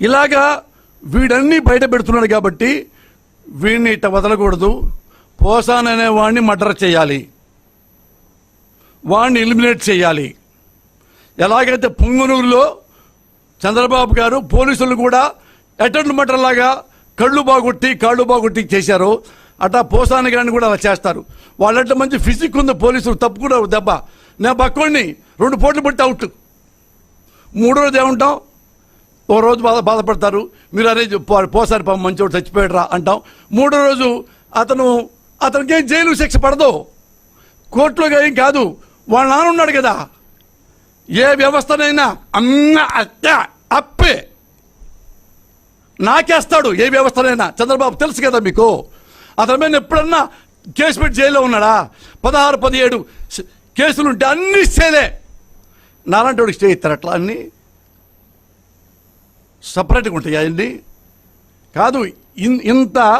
ఇలాగా వీడన్నీ బయట పెడుతున్నాడు కాబట్టి వీడిని ఇట్ట వదలకూడదు. పోసాన్ అనే వాడిని మర్డర్ చేయాలి. వాడిని ఎలిమినేట్ చేయాలి. ఎలాగైతే పొంగునూరులో చంద్రబాబు గారు పోలీసులు కూడా అటెండ్ మర్డర్ లాగా కళ్ళు బాగొట్టి కాళ్ళు బాగొట్టి చేశారు. అట్లా పోసాని గారిని కూడా అలా చేస్తారు. వాళ్ళంటే మంచి ఫిజిక్ ఉంది పోలీసులు తప్పుకుండా దెబ్బ. నేను పక్కోడిని రెండు పోట్లు పట్టి అవుట్. మూడో రోజు ఏముంటాం? ఓ రోజు బాధ బాధపడతారు. మీరు అరే పోసారి పాపం మంచోడు చచ్చిపోయాడు రా అంటాం. మూడో రోజు అతను అతనికి ఏం జైలు శిక్ష పడదు. కోర్టులో ఏం కాదు. వాళ్ళ నాన్న ఉన్నాడు కదా. ఏ వ్యవస్థనైనా అన్న అత్త అప్పే. నాకేస్తాడు ఏ వ్యవస్థనైనా. చంద్రబాబు తెలుసు కదా మీకు. అతని మీద ఎప్పుడన్నా కేసు పెట్టి జైల్లో ఉన్నాడా? పదహారు పదిహేడు కేసులు కేసులుంటే అన్ని ఇచ్చేదే నాలాంటి స్టే ఇస్తారు అట్లా అన్నీ. సపరేట్గా ఉంటాయి అవన్నీ కాదు ఇన్- ఇంత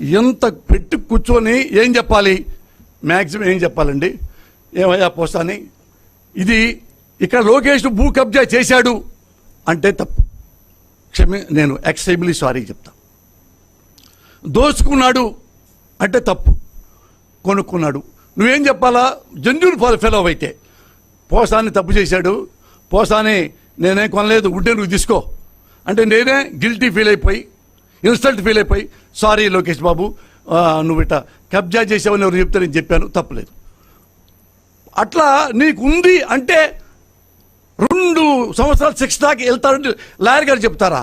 ఇంత పెట్టి కూర్చొని ఏం చెప్పాలి? మ్యాక్సిమం ఏం చెప్పాలండి? ఏమయ్యా పోస్తాని? ఇది ఇక్కడ లోకేష్ భూ కబ్జా చేశాడు అంటే తప్పు. క్షమి నేను ఎక్సైబ్లీ సారీ చెప్తా. దోచుకున్నాడు అంటే తప్పు. కొనుక్కున్నాడు. నువ్వేం చెప్పాలా? జంజూన్ ఫెలో అయితే. పోసాని తప్పు చేశాడు. పోసాని నేనే కొనలేదు. ఉంటే నువ్వు తీసుకో. అంటే నేనే గిల్టీ ఫీల్ అయిపోయి ఇన్సల్ట్ ఫీల్ అయిపోయి సారీ లోకేష్ బాబు నువ్వు ఇట్ట కబ్జా చేసావని ఎవరు చెప్తే నేను చెప్పాను తప్పలేదు. అట్లా నీకు ఉంది అంటే రెండు సంవత్సరాలు శిక్ష దాకా వెళ్తారంటే లాయర్ గారు చెప్తారా?